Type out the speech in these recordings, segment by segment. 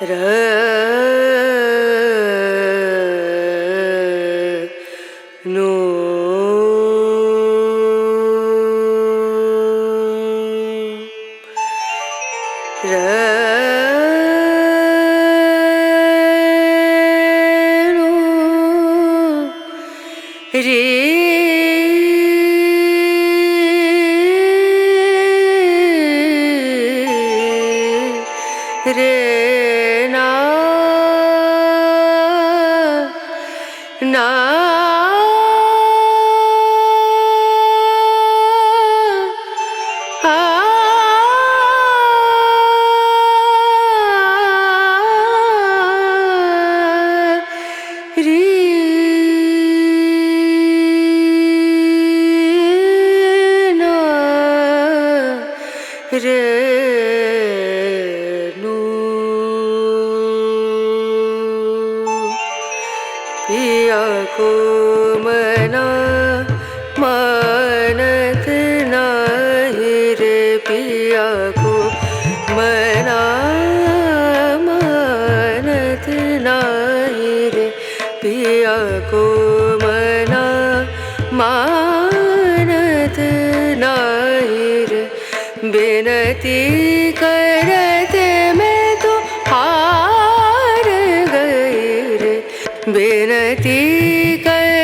No ইয়া बिनती करते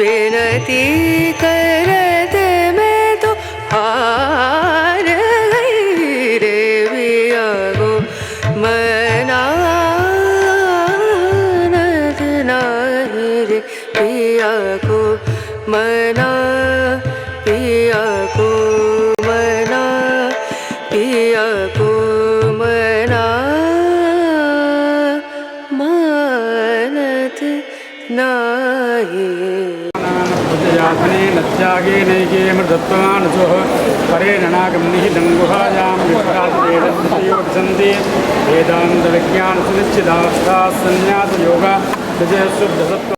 बिनती करते मैं तो हार गई रे बिया गो नाही रे पिया को। मना पिया को, मना पिया को, मना मानत नाही यातने नत्यागे नैके मृदत्वानुसुः परेण नागम्निः दङ्गुहायां विभ्राजदेव सन्ति वेदान्तविज्ञानसुनिश्चितावस्थाः सन्न्यासयोगा विजयशुद्धसत्त्व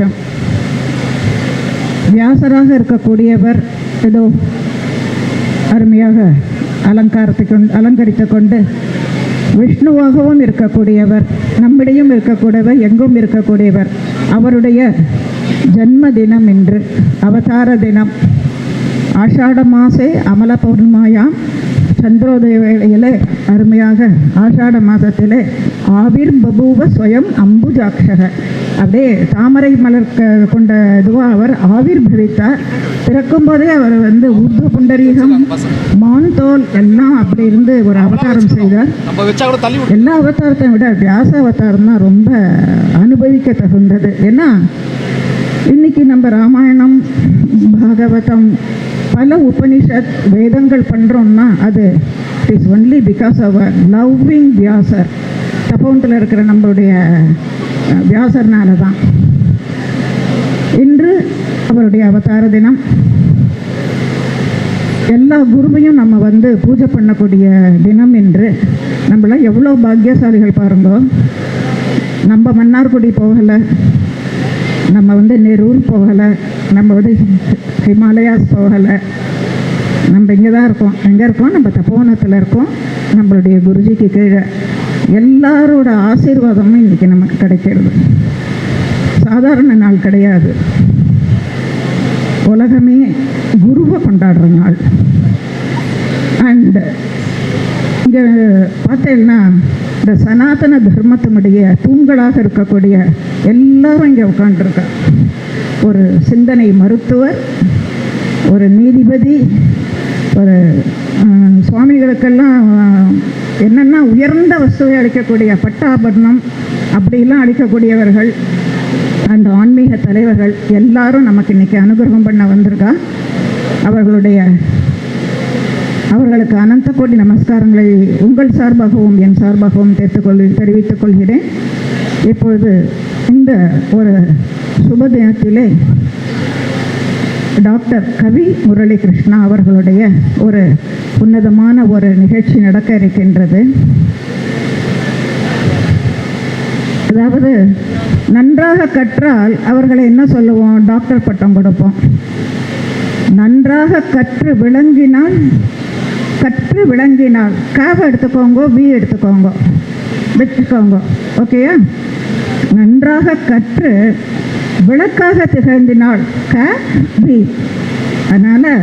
பொக்கிஷம் வியாசராக இருக்கக்கூடியவர் ஏதோ அருமையாக அலங்காரத்தை கொண்டு அலங்கரித்து கொண்டு விஷ்ணுவாகவும் இருக்கக்கூடியவர் நம்மிடையும் இருக்கக்கூடியவர் எங்கும் இருக்கக்கூடியவர். அவருடைய ஜன்ம தினம் இன்று அவதார தினம். ஆஷாட மாசே அமல பௌர்ணமாயாம் சந்திரோதய வேளையிலே அருமையாக ஆஷாட மாதத்திலே ஆவிர் பபூவ ஸ்வயம் அம்புஜாட்சக அப்படியே தாமரை மலர் கொண்ட இதுவாக அவர் ஆவிர் பவித்தார் பிறக்கும் போதே அவர் வந்து உர்து புண்டரீகம் மான் தோல் எல்லாம் அப்படி இருந்து ஒரு அவதாரம் செய்தார். எல்லா அவதாரத்தை விட வியாச அவதாரம் தான் ரொம்ப அனுபவிக்க தகுந்தது ஏன்னா இன்னைக்கு நம்ம ராமாயணம் பாகவதம் பல உபனிஷத் வேதங்கள் பண்ணுறோம்னா அது it is only because of loving Vyasar தப்போந்தில் இருக்கிற நம்மளுடைய வியாசர்னால தான் இன்று அவருடைய அவதார தினம். எல்லா குருவையும் நம்ம வந்து பூஜை பண்ணக்கூடிய தினம் என்று நம்மளாம் எவ்வளோ பாக்கியசாலிகள் பாருங்க. நம்ம மன்னார்குடி போகலை. நம்ம வந்து நெரூர் போகலை. நம்ம வந்து ஹிமாலயாஸ் போகலை. நம்ம இங்கே தான் இருக்கோம். எங்கே இருக்கோம்? நம்ம தப்போனத்தில் இருக்கோம். நம்மளுடைய குருஜிக்கு கீழே. எல்லாரோட ஆசீர்வாதமும் இன்றைக்கி நமக்கு கிடைக்கிறது. சாதாரண நாள் கிடையாது. உலகமே குருவை கொண்டாடுற நாள். அண்ட் இங்கே பார்த்தேன்னா இந்த சனாதன தர்மத்தினுடைய தூண்களாக இருக்கக்கூடிய எல்லாரும் இங்கே உட்காந்துருக்கா ஒரு சிந்தனை மருத்துவர் ஒரு நீதிபதி ஒரு சுவாமிகளுக்கெல்லாம் என்னென்னா உயர்ந்த வஸ்துவை அளிக்கக்கூடிய பட்டாபரணம் அப்படிலாம் அளிக்கக்கூடியவர்கள் அந்த ஆன்மீக தலைவர்கள் எல்லாரும் நமக்கு இன்னைக்கு அனுகிரகம் பண்ண வந்திருக்கா? அவர்களுடைய அவர்களுக்கு அனந்த கோடி நமஸ்காரங்களை உங்கள் சார்பாகவும் என் சார்பாகவும் தெரிவித்துக்கொள் தெரிவித்துக் கொள்கிறேன். இப்பொழுது இந்த ஒரு சுப தினத்திலே டாக்டர் கவி முரளி கிருஷ்ணா அவர்களுடைய ஒரு உன்னதமான ஒரு நிகழ்ச்சி நடக்க இருக்கின்றது. அதாவது நன்றாக கற்றால் அவர்களை என்ன சொல்லுவோம்? டாக்டர் பட்டம் கொடுப்போம். நன்றாக கற்று விளங்கினால் கற்று விளங்கினால் காவை எடுத்துக்கோங்க பி எடுத்துக்கோங்க வச்சுக்கோங்க ஓகேயா நன்றாக கற்று விளக்காக திகழ்ந்தினால் க. பி அதனால்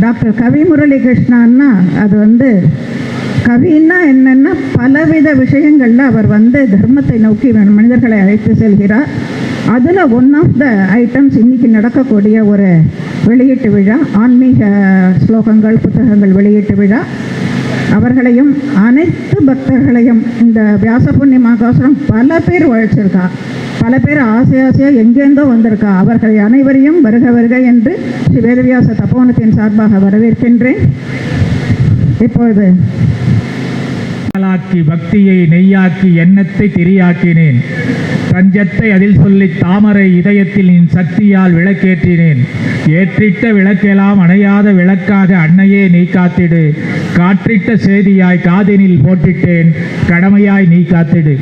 டாக்டர் கவி முரளி கிருஷ்ணான்னா அது வந்து கவின்னா என்னென்னா பலவித விஷயங்களில் அவர் வந்து தர்மத்தை நோக்கி மனிதர்களை அழைத்து செல்கிறார். அதில் ஒன் ஆஃப் த ஐட்டம்ஸ் இன்னைக்கு நடக்கக்கூடிய ஒரு வெளியீட்டு விழா ஆன்மீக ஸ்லோகங்கள் புத்தகங்கள் வெளியீட்டு விழா. அவர்களையும் அனைத்து பக்தர்களையும் இந்த வியாச புண்ணிய பல பேர் உழைச்சிருக்கா. பல பேர் ஆசை ஆசையாக எங்கெங்கோ வந்திருக்கா. அவர்கள் அனைவரையும் வருக வருக என்று ஸ்ரீ வேதவியாச தப்போனத்தின் சார்பாக வரவேற்கின்றேன். இப்பொழுது பாலாக்கி பக்தியை நெய்யாக்கி எண்ணத்தை திரியாக்கினேன். தஞ்சத்தை அதில் சொல்லி தாமரை இதயத்தில் என் சக்தியால் விளக்கேற்றினேன். ஏற்றிட்ட விளக்கெல்லாம் அணையாத விளக்காக அன்னையே நீ காத்திடு. காற்றிட்ட செய்தியாய் காதினில் போட்டிட்டேன் கடமையாய் நீ காத்திடு.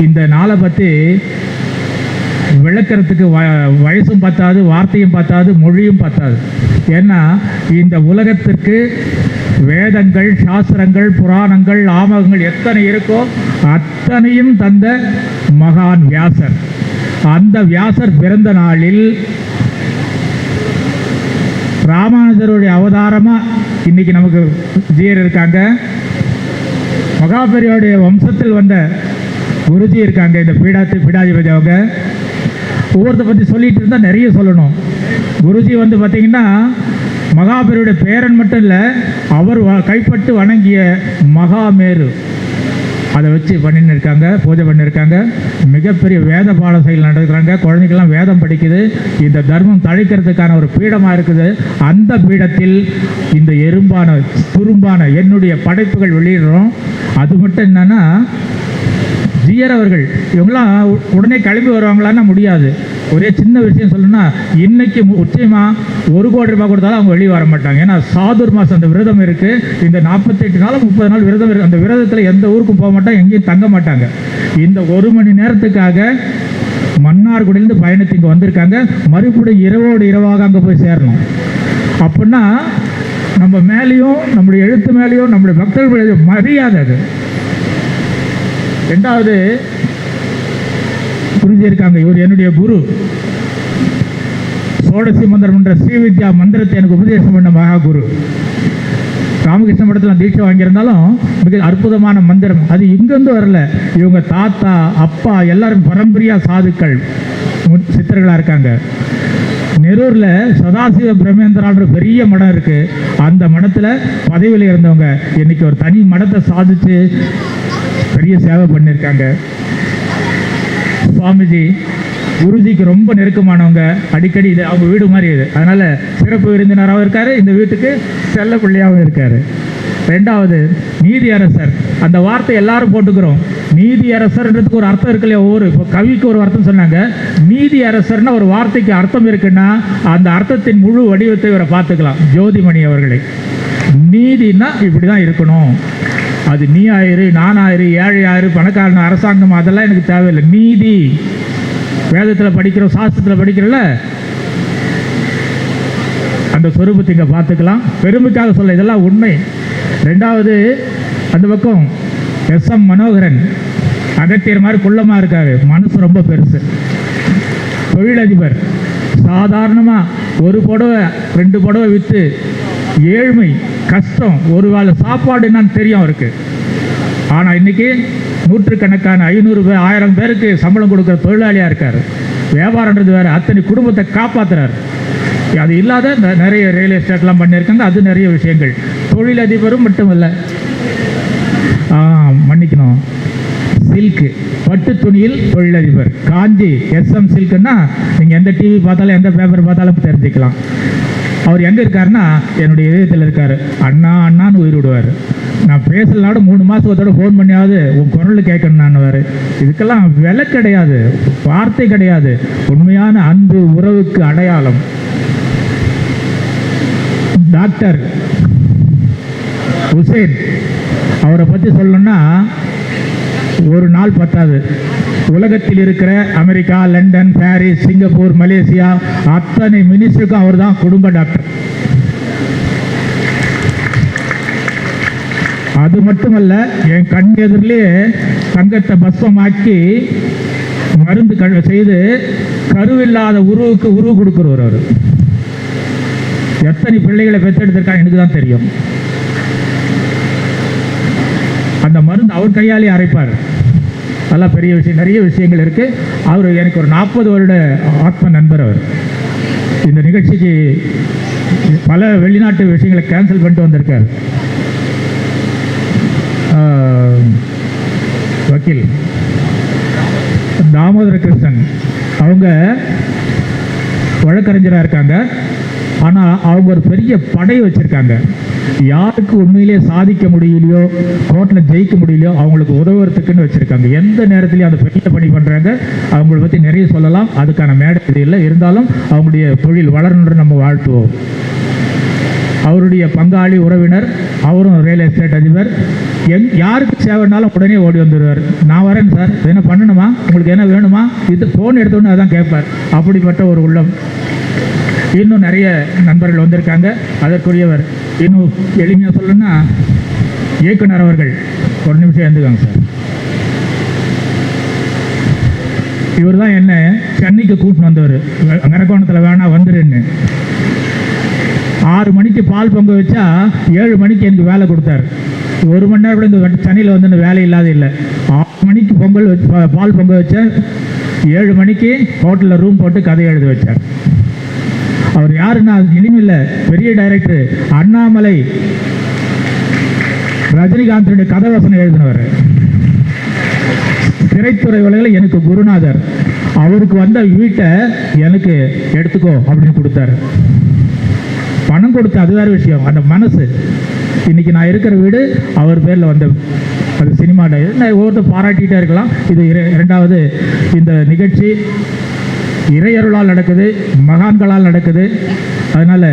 இந்த நாளை பற்றி விளக்கிறதுக்கு வ வயசும் பத்தாது வார்த்தையும் பத்தாது மொழியும் பத்தாது. ஏன்னா இந்த உலகத்திற்கு வேதங்கள் சாஸ்திரங்கள் புராணங்கள் ஆமகங்கள் எத்தனை இருக்கோ அத்தனையும் தந்த மகான் வியாசர். அந்த வியாசர் பிறந்த நாளில் ராமானுஜருடைய அவதாரமாக இன்னைக்கு நமக்கு ஜீயர் இருக்காங்க. மகாபெரியோடைய வம்சத்தில் வந்த குருஜி இருக்காங்க இந்த பீடாத்து பீடாதிபதி அவங்க. ஒவ்வொருத்த பற்றி சொல்லிட்டு இருந்தால் நிறைய சொல்லணும். குருஜி வந்து பார்த்தீங்கன்னா மகாபேருடைய பேரன் மட்டும் இல்லை அவர் வ- கைப்பட்டு வணங்கிய மகாமேரு. அதை வச்சு பண்ணின்னு இருக்காங்க பூஜை பண்ணியிருக்காங்க மிகப்பெரிய வேத பாடசைகள் நடக்கிறாங்க. குழந்தைகள்லாம் வேதம் படிக்குது. இந்த தர்மம் தழைக்கிறதுக்கான ஒரு பீடமாக இருக்குது. அந்த பீடத்தில் இந்த எறும்பான துரும்பான என்னுடைய படைப்புகள் வெளியிடுறோம். அது மட்டும் என்னென்னா ஜியர் அவர்கள் இவங்களாம் உடனே கிளம்பி வருவாங்களான்னா முடியாது. ஒரே சின்ன விஷயம் சொல்லணும்னா இன்னைக்கு உச்சயமா ஒரு கோடி ரூபாய் கொடுத்தாலும் அவங்க வெளியே வர மாட்டாங்க. ஏன்னா சாதுர் மாதம் அந்த விரதம் இருக்கு. இந்த நாற்பத்தெட்டு நாள் முப்பது நாள் விரதம் இருக்கு அந்த விரதத்தில் எந்த ஊருக்கும் போக மாட்டாங்க எங்கேயும் தங்க மாட்டாங்க. இந்த ஒரு மணி நேரத்துக்காக மன்னார்குடியிலிருந்து பயணத்து இங்கே வந்திருக்காங்க. மறுபடியும் இரவோடு இரவாக அங்கே போய் சேரணும். அப்படின்னா நம்ம மேலேயும் நம்முடைய எழுத்து மேலேயும் நம்முடைய பக்தர்கள் மரியாதை அது. ரெண்டாவது புரிஞ்சிருக்காங்க இவர் என்னுடைய குரு. சோடசி மந்திரம் என்ற ஸ்ரீவித்யா மந்திரத்தை எனக்கு உபதேசம் பண்ண மகா குரு ராமகிருஷ்ண மடத்தில் தீட்சை வாங்கியிருந்தாலும் மிக அற்புதமான மந்திரம். அது இங்கேருந்து வரல. இவங்க தாத்தா அப்பா எல்லாரும் பரம்பரையா சாதுக்கள். சித்தர்களாக இருக்காங்க. நெரூரில் சதாசிவ பிரம்மேந்திரான்ற பெரிய மடம் இருக்கு. அந்த மடத்தில் பதவியில் இருந்தவங்க. இன்னைக்கு ஒரு தனி மடத்தை சாதிச்சு பெரிய சேவை பண்ணியிருக்காங்க சுவாமிஜி குருஜிக்கு ரொம்ப நெருக்கமானவங்க. அடிக்கடி இது அவங்க வீடு மாதிரி இது. அதனால சிறப்பு விருந்தினராகவும் இருக்காரு. இந்த வீட்டுக்கு செல்ல பிள்ளையாகவும் இருக்காரு. ரெண்டாவது நீதியரசர். அந்த வார்த்தை எல்லாரும் போட்டுக்கிறோம். நீதியரசர்ன்றதுக்கு ஒரு அர்த்தம் இருக்கு இல்லையா? ஒவ்வொரு இப்போ கவிக்கு ஒரு அர்த்தம் சொன்னாங்க. நீதியரசர்னா ஒரு வார்த்தைக்கு அர்த்தம் இருக்குன்னா அந்த அர்த்தத்தின் முழு வடிவத்தை இவரை பார்த்துக்கலாம். ஜோதிமணி அவர்களை. நீதினா இப்படி தான் இருக்கணும். அது நீ ஆயிரு நான் ஆயிரு ஏழை ஆயிரு பணக்காரன் அரசாங்கம் அதெல்லாம் எனக்கு தேவையில்லை. நீதி. வேதத்தில் படிக்கிறோம் சாஸ்திரத்தில் படிக்கிறோம்ல? அந்த சொரூபத்தை இங்கே பார்த்துக்கலாம். பெருமைக்காக சொல்ல இதெல்லாம் உண்மை. ரெண்டாவது அந்த பக்கம் எஸ் எம் மனோகரன் அகத்தியர் மாதிரி குள்ளமாக இருக்கார். மனசு ரொம்ப பெருசு. தொழிலதிபர். சாதாரணமாக ஒரு புடவை ரெண்டு புடவை விற்று ஏழ்மை. கஷ்டம். ஒரு வேளை சாப்பாடு என்னன்னு தெரியும் அவருக்கு. ஆனால் இன்னைக்கு நூற்றுக்கணக்கான ஐநூறு பேர் ஆயிரம் பேருக்கு சம்பளம் கொடுக்குற தொழிலாளியாக இருக்கார். வியாபாரன்றது வேறு அத்தனை குடும்பத்தை காப்பாத்துறாரு. அது இல்லாத நிறைய ரியல் எஸ்டேட்லாம் பண்ணியிருக்காங்க. அது நிறைய விஷயங்கள். தொழிலதிபரும் மட்டும் இல்லை மன்னிக்கணும். சில்க்கு பட்டு துணியில் தொழிலதிபர். காஞ்சி எஸ்எம் சில்க்குன்னா நீங்கள் எந்த டிவி பார்த்தாலும் எந்த பேப்பர் பார்த்தாலும் தெரிஞ்சுக்கலாம். அவர் எங்கே இருக்காருன்னா என்னுடைய இதயத்தில் இருக்கார். அண்ணா அண்ணான்னு உயிர் விடுவார். நான் பேசலனாட மூணு மாதத்தோட ஃபோன் பண்ணியாவது உன் குரல் கேட்கணும் இதுக்கெல்லாம் விலை கிடையாது. வார்த்தை கிடையாது. உண்மையான அன்பு உறவுக்கு அடையாளம். டாக்டர் ஹுசேன் அவரை பற்றி சொல்லணும்னா ஒரு நாள் பத்தாது. உலகத்தில் இருக்கிற America London Paris Singapore Malaysia அத்தனை மினிஸ்டருக்கும் அவர் தான் குடும்ப டாக்டர் அது மட்டுமல்ல என் கண் எதிரிலேயே தங்கத்தை பஸ்வமாக்கி மருந்து க செய்து கருவில்லாத உருவுக்கு உருவு கொடுக்குறவர் அவர். எத்தனை பிள்ளைகளை பெற்றெடுத்திருக்காங்க எனக்கு தான் தெரியும். அந்த மருந்து அவர் கையாலே அரைப்பார். அதெல்லாம் பெரிய விஷயம் நிறைய விஷயங்கள் இருக்குது அவர் எனக்கு ஒரு நாற்பது வருட ஆத்ம நண்பர் அவர். இந்த நிகழ்ச்சிக்கு பல வெளிநாட்டு விஷயங்களை கேன்சல் பண்ணிட்டு வந்திருக்கார். வக்கீல். தாமோதர கிருஷ்ணன் அவங்க வழக்கறிஞராக இருக்காங்க. ஆனால் அவங்க ஒரு பெரிய படை வச்சுருக்காங்க. யாருக்கு உண்மையிலே சாதிக்க முடியலையோ கோர்ட்டில் ஜெயிக்க முடியலையோ அவங்களுக்கு உதவுறதுக்குன்னு வச்சுருக்காங்க. எந்த நேரத்துலையும் அந்த பெரிய பணி பண்ணுறாங்க அவங்கள பற்றி நிறைய சொல்லலாம். அதுக்கான மேடை இது இல்லை. இருந்தாலும் அவங்களுடைய தொழில் வளரணுன்னு நம்ம வாழ்த்துவோம். அவருடைய பங்காளி உறவினர் அவரும் ரியல் எஸ்டேட் அதிபர். எங் யாருக்கு சேவைனாலும் உடனே ஓடி வந்துடுவார். நான் வரேன் சார். என்ன பண்ணணுமா? உங்களுக்கு என்ன வேணுமா? இது ஃபோன் எடுத்தோன்னு அதான் கேட்பார். அப்படிப்பட்ட ஒரு உள்ளம். இன்னும் நிறைய நண்பர்கள் வந்திருக்காங்க. அதற்குரியவர் இன்னும் எளிமையாக சொல்லணும்னா இயக்குனர் அவர்கள் ஒரு நிமிஷம் எழுந்துக்காங்க சார். இவர் தான் என்ன சென்னைக்கு கூட்டின்னு வந்தவர். அரக்கோணத்தில் வேணா வந்துருன்னு ஆறு மணிக்கு பால் பொங்க வச்சா ஏழு மணிக்கு எனக்கு வேலை கொடுத்தாரு. ஒரு மணி நேரம் கூட இந்த சென்னையில் வந்து இந்த வேலை இல்லாத இல்லை. ஆறு மணிக்கு பொங்கல் வச்சு பால் பொங்க வச்சா ஏழு மணிக்கு ஹோட்டலில் ரூம் போட்டு கதை எழுத வச்சார். அவர் யாருன்னா இனிமில்ல பெரிய டைரக்டர் அண்ணாமலை ரஜினிகாந்தனுடைய கதை எழுதினவர். திரைத்துறை உலகில் எனக்கு குருநாதர். அவருக்கு வந்த வீட்டை எனக்கு எடுத்துக்கோ அப்படின்னு கொடுத்தாரு. பணம் கொடுத்த அது வேறு விஷயம். அந்த மனசு. இன்னைக்கு நான் இருக்கிற வீடு அவர் பேரில் வந்த அது சினிமா நான் ஒவ்வொருத்தர் பாராட்டிகிட்டே இருக்கலாம். இது இர- இரண்டாவது இந்த நிகழ்ச்சி. இறையருளால் நடக்குது மகான்களால் நடக்குது. அதனால்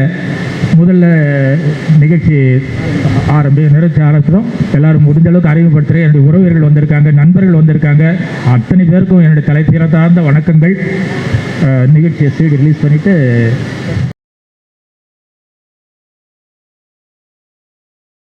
முதல்ல நிகழ்ச்சி ஆரம்பி நிகழ்ச்சி ஆரம்பிக்கிறோம் எல்லாரும் முடிஞ்ச அளவுக்கு அறிமுகப்படுத்துகிறேன் என்னுடைய உறவினர்கள் வந்திருக்காங்க நண்பர்கள் வந்திருக்காங்க. அத்தனை பேருக்கும் என்னுடைய தலை சிறந்தார்ந்த வணக்கங்கள் நிகழ்ச்சியை சீடு ரிலீஸ் பண்ணிவிட்டு